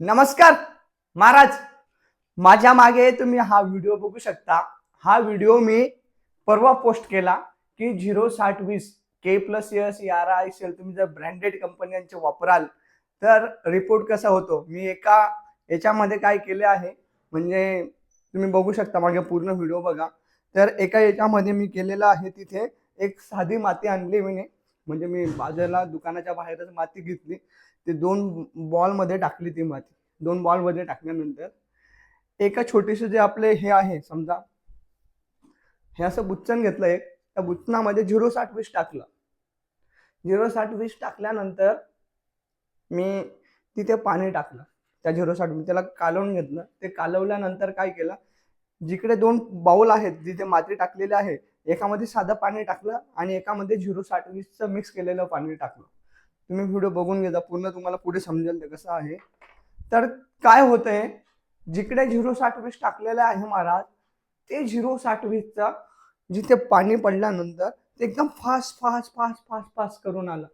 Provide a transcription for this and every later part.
नमस्कार महाराज. माझ्या मागे तुम्ही हा व्हिडिओ बघू शकता. हा व्हिडिओ मी परवा पोस्ट केला की झिरो साठ वीस K plus S R I C L तुम्ही जर ब्रँडेड कंपन्यांचे वापराल तर रिपोर्ट कसा होतो? मी एका याच्यामध्ये काय केले आहे म्हणजे तुम्ही बघू शकता मागे पूर्ण व्हिडिओ बघा. तर एका याच्यामध्ये मी केलेलं आहे तिथे एक साधी माती आणली मी. म्हणजे मी बाजूला दुकानाच्या बाहेरच माती घेतली. ते दोन बॉलमध्ये टाकली ती माती. दोन बॉलमध्ये टाकल्यानंतर एका छोटेसे जे आपले हे आहे समजा हे असं बुच्चन घेतलं एक त्या बुच्चनामध्ये झिरो साठ वीस टाकलं. झिरो साठ वीस टाकल्यानंतर मी तिथे पाणी टाकलं त्या झिरो साठ मी त्याला कालवून घेतलं. ते कालवल्यानंतर काय केलं जिकडे दोन बाउल आहेत जिथे माती टाकलेली आहे एकामध्ये साधं पाणी टाकलं आणि एकामध्ये झिरो साठ वीसचं मिक्स केलेलं पाणी टाकलं. तुम्ही व्हिडिओ बघून घेता पूर्ण तुम्हाला पुढे समजेल ते कसं आहे. तर काय होतंय जिकडे झिरो साठ वीस टाकलेलं आहे महाराज ते झिरो साठ वीसचा जिथे पाणी पडल्यानंतर ते एकदम fast fast fast fast fast करून आलं.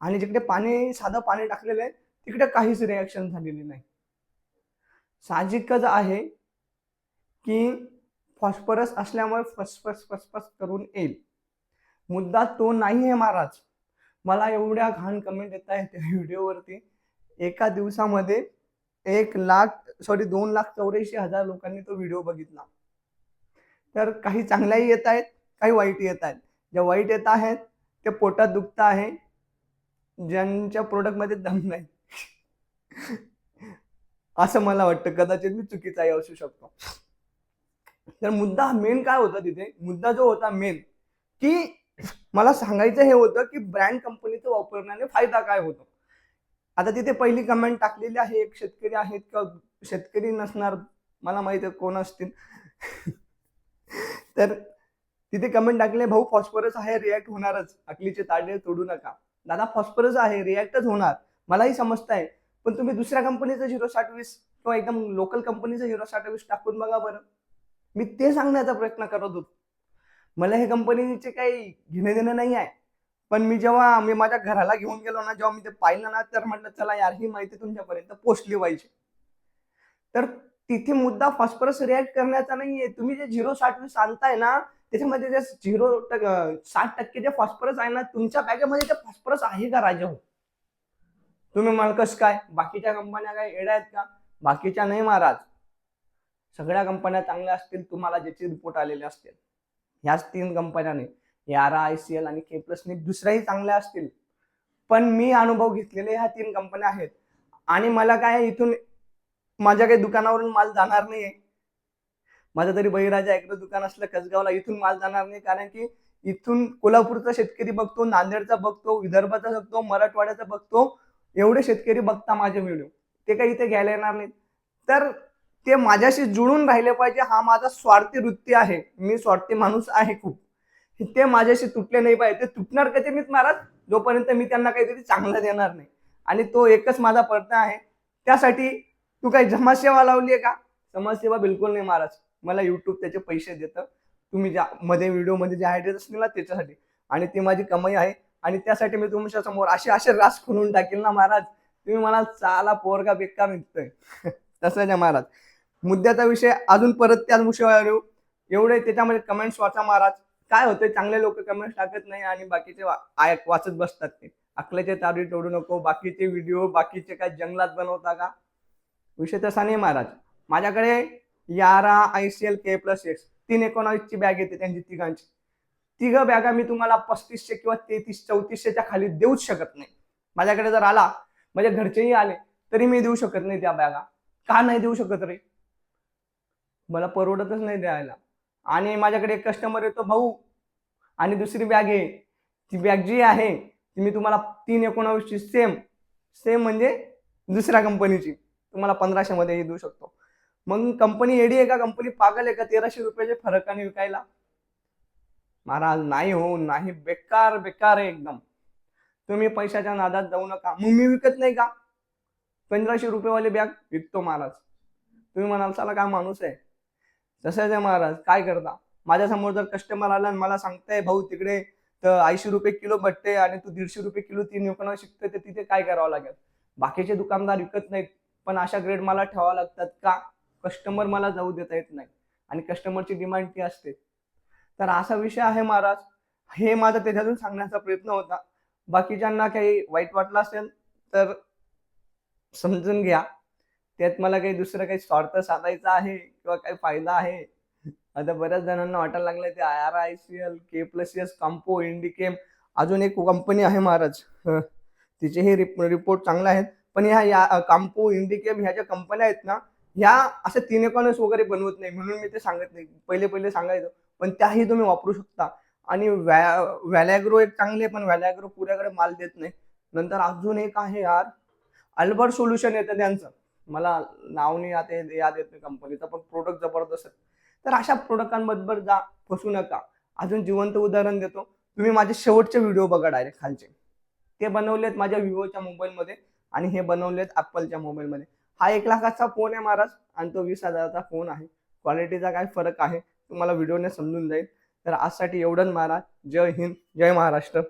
आणि जिकडे पाणी साधं पाणी टाकलेलं आहे तिकडे काहीच रिॲक्शन झालेली नाही. साहजिकच आहे की फॉस्फरस असल्यामुळे फसफस फसफस करून येईल. मुद्दा तो नाही आहे महाराज. मला एवढ्या घाण कमेंट येत आहे त्या व्हिडिओवरती एका दिवसामध्ये एक लाख सॉरी दोन लाख चौऱ्याऐंशी हजार लोकांनी तो व्हिडिओ बघितला. तर काही चांगल्याही येत आहेत काही वाईट येत आहेत. ज्या वाईट येत आहेत ते पोटात दुखत आहे. ज्यांच्या प्रोडक्टमध्ये दम नाही. असं मला वाटतं. कदाचित मी चुकीचाही असू शकतो. तर मुद्दा मेन काय होता तिथे? मुद्दा जो होता मेन की मला सांगायचं हे होतं की ब्रँड कंपनीचं वापरण्याने फायदा काय होतो? आता तिथे पहिली कमेंट टाकलेली आहे एक शेतकरी आहेत का? शेतकरी नसणार मला माहिती आहे कोण असतील. तर तिथे कमेंट टाकले भाऊ फॉस्फरस आहे रिॲक्ट होणारच. अकलीचे ताडे तोडू नका. दादा फॉस्फरस आहे रिॲक्टच होणार. मलाही समजत आहे पण तुम्ही दुसऱ्या कंपनीचं झिरो साठ वीस किंवा एकदम लोकल कंपनीचं झिरो साठ वीस टाकून बघा बरं. मी ते सांगण्याचा प्रयत्न करत होतो. मला हे कंपनीचे काही घेणे देणं नाही आहे. पण मी जेव्हा मी माझ्या घराला घेऊन गेलो ना जेव्हा मी ते पाहिलं ना तर म्हटलं चला यार ही माहिती तुमच्यापर्यंत पोचली पाहिजे. तर तिथे मुद्दा फॉस्फरस रिॲक्ट करण्याचा नाहीये तुम्ही जे झिरो साठ सांगताय ना त्याच्यामध्ये जे झिरो साठ टक्के जे फॉस्फरस आहे ना तुमच्या बॅगेमध्ये ते फॉस्फरस आहे का राजा हो? तुम्ही मला कसं काय? बाकीच्या कंपन्या काय एड्या आहेत का? बाकीच्या नाही महाराज. सगळ्या कंपन्या चांगल्या असतील तुम्हाला ज्याचे रिपोर्ट आलेले असतील. ह्याच तीन कंपन्याने यारा आय सी एल आणि के प्लसने दुसऱ्याही चांगल्या असतील. पण मी अनुभव घेतलेले ह्या तीन कंपन्या आहेत. आणि मला काय इथून माझ्या काही दुकानावरून माल जाणार नाहीये. माझं तरी बळीराजा एकदा दुकान असलं कसगावला इथून माल जाणार नाही. कारण की इथून कोल्हापूरचा शेतकरी बघतो नांदेडचा बघतो विदर्भाचा बघतो मराठवाड्याचा बघतो एवढे शेतकरी बघता माझे व्हिडिओ. ते काही इथे घ्यायला येणार नाहीत. तर ते माझ्याशी जुळून राहिले पाहिजे. हा माझा स्वार्थी वृत्ती आहे. मी स्वार्थी माणूस आहे खूप. ते माझ्याशी तुटले नाही पाहिजे. ते तुटणार कधी मीच महाराज? जोपर्यंत मी त्यांना काहीतरी चांगलं देणार नाही. आणि तो एकच माझा प्रश्न आहे. त्यासाठी तू काही समाजसेवा लावली आहे का? समाजसेवा बिलकुल नाही महाराज. मला युट्यूब त्याचे पैसे देतं. तुम्ही ज्या मध्ये व्हिडिओमध्ये जे आयडियाज असतील ना त्याच्यासाठी. आणि ती माझी कमाई आहे. आणि त्यासाठी मी तुमच्यासमोर असे असे रास खुलून टाकेल ना महाराज. तुम्ही मला चाला पोरगा बेकार निघतोय. तसं नाही महाराज. मुद्द्याचा विषय अजून परत त्याच विषयावर येऊ. एवढे त्याच्यामध्ये कमेंट्स वाचा महाराज. काय होते चांगले लोक कमेंट्स टाकत नाही आणि बाकीचे वा- वाचत बसतात ते. अकल्याचे तारी तोडू नको. बाकीचे व्हिडिओ बाकीचे काय जंगलात बनवता का? विषय तसा नाही महाराज. माझ्याकडे यारा I C L K plus X तीन एकोणावीसची बॅग येते त्यांची तिघांची. तिघ बॅगा मी तुम्हाला पस्तीसशे किंवा तेहतीस चौतीसशेच्या खाली देऊच शकत नाही. माझ्याकडे जर आला माझ्या घरचेही आले तरी मी देऊ शकत नाही त्या बॅगा का नाही देऊ शकत रे? मला परवडतच नाही द्यायला. आणि माझ्याकडे एक कस्टमर येतो भाऊ. आणि दुसरी बॅग आहे. ती बॅग जी आहे ती मी तुम्हाला तीन एकोणावीसची सेम सेम म्हणजे दुसऱ्या कंपनीची तुम्हाला पंधराशेमध्ये देऊ शकतो. मग कंपनी एडी आहे का? कंपनी पागल आहे का? तेराशे रुपयाचे फरकाने विकायला? महाराज नाही हो नाही. बेकार बेकार आहे एकदम. तुम्ही पैशाच्या नादात जाऊ नका. मग मी विकत नाही का? पंधराशे रुपयेवाले बॅग विकतो महाराज. तुम्ही म्हणाल चला काय माणूस आहे. तसंच आहे महाराज काय करता? माझ्यासमोर जर कस्टमर आला आणि मला सांगताय भाऊ तिकडे तर ऐंशी रुपये किलो भट्टे आणि तू दीडशे रुपये किलो तीन विकणं शिकतोय तर तिथे काय करावं लागेल? बाकीचे दुकानदार विकत नाहीत पण अशा ग्रेड मला ठेवावं लागतात का? कस्टमर मला जाऊ देता येत नाही आणि कस्टमरची डिमांड ती असते. तर असा विषय आहे महाराज. हे माझा त्याच्यातून सांगण्याचा प्रयत्न होता. बाकीच्यांना काही वाईट वाटलं असेल तर समजून घ्या. त्यात मला काही दुसरं काही स्वार्थ साधायचा आहे किंवा काही फायदा आहे? आता बऱ्याच जणांना वाटायला लागलं ते R I C L K plus S compo Indichem अजून एक कंपनी आहे महाराज. तिचेही रिप रिपोर्ट चांगले आहेत. पण ह्या या काम्पो इंडिकेम ह्या ज्या कंपन्या आहेत ना ह्या असे तीन वगैरे बनवत नाही म्हणून मी ते सांगत नाही. पहिले पहिले सांगायचो. पण त्याही तुम्ही वापरू शकता. आणि व्या व्हॅलॅग्रो एक चांगले पण व्हॅलॅग्रो पुऱ्याकडे माल देत नाही. नंतर अजून एक आहे यार. अल्बर्ट सोल्युशन येतं त्यांचं. मला नाव नाही आता हे- याद येत नाही कंपनीचं पण प्रोडक्ट जबरदस्त तर अशा प्रोडक्टांबरोबर जा फसू नका. अजून जिवंत उदाहरण देतो. तुम्ही माझे शेवटचे व्हिडिओ बघा डायरेक्ट खालचे. ते बनवलेत माझ्या विवोच्या मोबाईलमध्ये आणि हे बनवलेत ॲपलच्या मोबाईलमध्ये हा एक लाखाचा फोन आहे महाराज आणि तो वीस हजाराचा फोन आहे. क्वालिटीचा काय फरक आहे? तुम्हाला व्हिडिओने समजून जाईल. तर आजसाठी एवढंच महाराज. जय हिंद जय महाराष्ट्र.